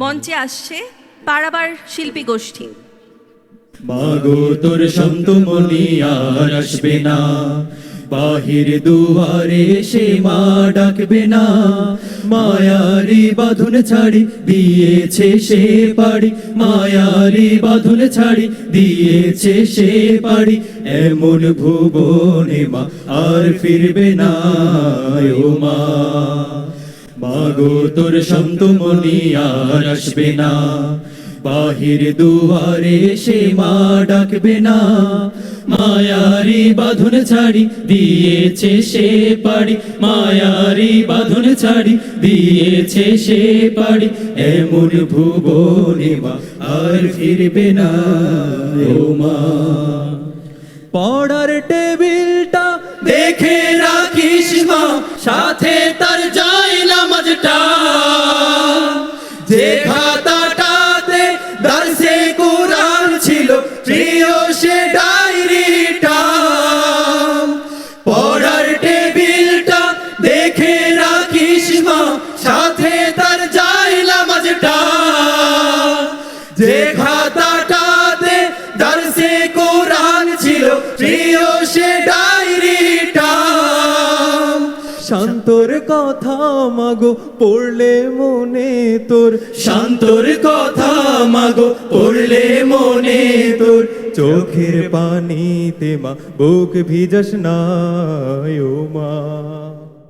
মঞ্চে আসছে পারাবার শিল্পী গোষ্ঠী। মাগো তোর সন্ত মনি আর আসবে না। বাহির দুয়ারে সে মা ডাকবে না। মায়ারি বাঁধন ছাড়ি দিয়েছে সে পাড়ি। মায়ারি বাঁধন ছাড়ি দিয়েছে সে পাড়ি। এমন ভুবনে মা আর ফিরবে না, ও মা। মাগো তোর সন্ত মনি আর আসবে না। বাহির দুয়ারে সে মা ডাকবে না। মায়ারি বাঁধন ছাড়ি দিয়েছে সে পাড়ি। মায়ারি বাঁধন ছাড়ি দিয়েছে সে পাড়ি। এমন ভুবনে মা আর ফিরবে না ও মা। পড়ার টেবিলটা দেখে রাখিস মা, সাথে যে খাতাটাতে দার্সে কোরআন ছিল, প্রিয় সে ডায়েরিটা। পড়ার টেবিলটা দেখে রাখিস মা, সাথে তার যাইলা মাঝটা যে খাতাটাতে দার্সে কোরআন ছিল, প্রিয় শান্তর কথা মাগো, পড়লে মনে তোর। শান্তর কথা মাগো, পড়লে মনে তোর। চোখের পানিতে মা, বুক ভিজস না ও মা।